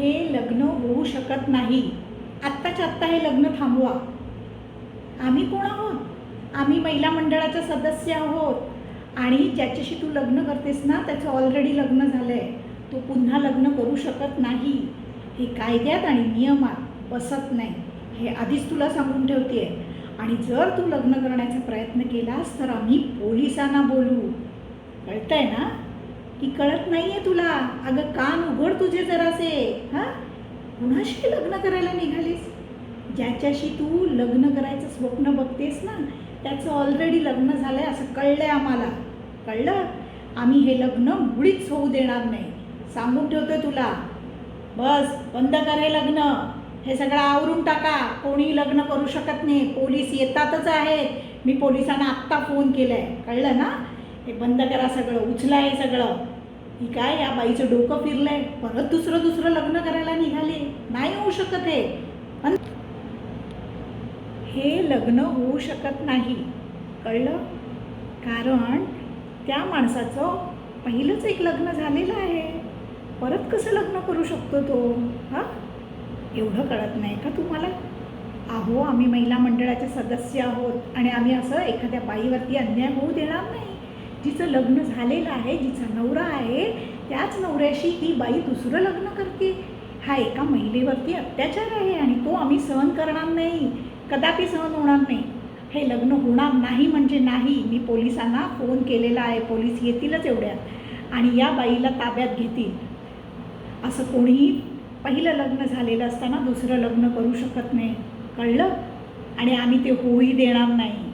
हे लग्न होऊ शकत नाही. आत्ताच्या आत्ता हे लग्न थांबवा. आम्ही कोण आहोत? आम्ही महिला मंडळाच्या सदस्य आहोत. आणि ज्याच्याशी तू लग्न करतेस ना त्याचं ऑलरेडी लग्न झालं आहे तो पुन्हा लग्न करू शकत नाही. हे कायद्यात आणि नियमात बसत नाही. हे आधीच तुला सांगून ठेवते आणि जर तू लग्न करण्याचा प्रयत्न केलास तर आम्ही पोलिसांना बोलू. कळतंय ना? की कळत नाहीये तुला. अगं कान उघड तुझे जरासे. हां? कुणाशी लग्न करायला निघालीस? ज्याच्याशी तू लग्न करायचं स्वप्न बघतेस ना त्याचं ऑलरेडी लग्न झालं आहे असं कळलं आहे आम्हाला. कळलं? आम्ही हे लग्न मुळीच होऊ देणार नाही. सांगून ठेवतोय तुला. बस बंद कर हे लग्न. हे सगळं आवरून टाका. कोणी लग्न करू शकत नाही. पोलीस येतातच आहेत. मी पोलिसांना आत्ता फोन केला आहे कळलं ना? हे बंद करा सगळं. उचला हे सगळं. ही काय या बाईचं डोकं फिरलंय. परत दुसरं दुसरं लग्न करायला निघाले. नाही होऊ शकत हे. पण हे लग्न होऊ शकत नाही. कळलं? कारण त्या माणसाचं पहिलंच एक लग्न झालेलं आहे. परत कसं लग्न करू शकतो तो? हां? एवढं कळत नाही का तुम्हाला? अहो आम्ही महिला मंडळाचे सदस्य आहोत आणि आम्ही असं एखाद्या बाईवरती अन्याय होऊ देणार नाही. जिचं लग्न झालेलं आहे जिचा नवरा आहे त्याच नवऱ्याशी ती बाई दुसरं लग्न करते. हा एका महिलेवरती अत्याचार आहे आणि तो आम्ही सहन करणार नाही. कदापि सहन होणार नाही. हे लग्न होणार नाही म्हणजे नाही. मी पोलिसांना फोन केलेला आहे. पोलीस येतीलच एवढ्यात. आणि या बाईला ताब्यात घेतील. असं कोणीही पहिलं लग्न झालेलं असताना दुसरं लग्न करू शकत नाही. कळलं? आणि आम्ही ते होऊही देणार नाही.